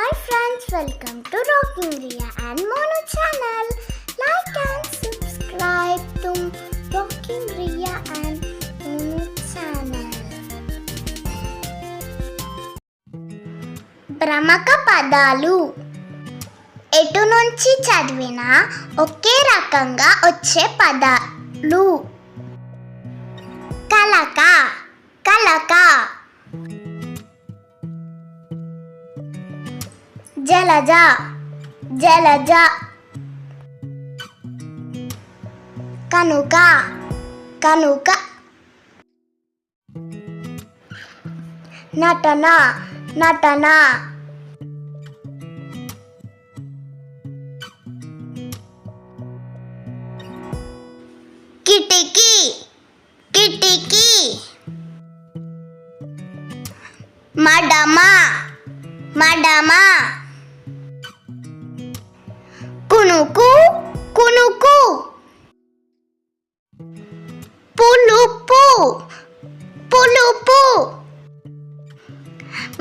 Hi friends welcome to rock India and mono channel like and subscribe to rock India and mono channel ప్రముఖ పదాలు. ఎటు నుంచి చదివినా ఒకే రకంగా వచ్చే పదాలు. కలక. జలజ జలజ. కనుక కనుక. నటన నటన. కిటికీ కిటికీ. మడమ మడమ. కునుకు కునుకు. పులుపు పులుపు.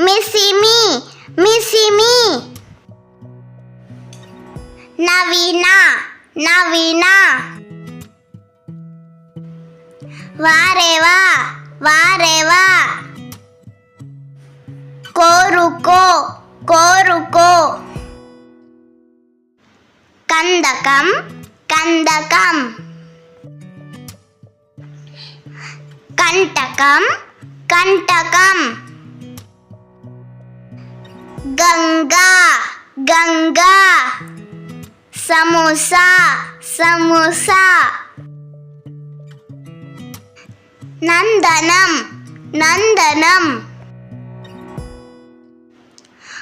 మిసిమి మిసిమి. నవీన నవీన. వారేవా వారేవా. కోరుకో కోరుకో. கந்தகம் கந்தகம் கண்டகம் கண்டகம் கங்கா கங்கா சமோசா சமோசா நந்தனம் நந்தனம்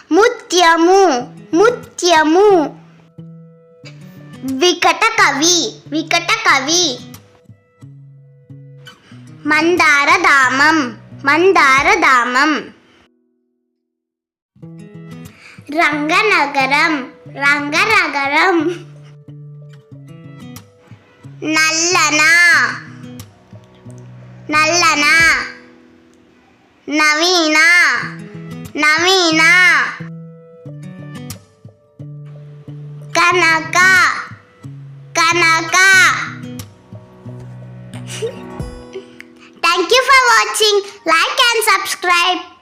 முத்தியமு முத்தியமு விகட கவி விகட கவி. மந்தாரதாமம் மந்தாரதாமம் ரங்கநகரம் ரங்கநகரம். நல்லனா நல்லனா. நவீனா நவீனா. Kanaka Thank you for watching. Like and subscribe.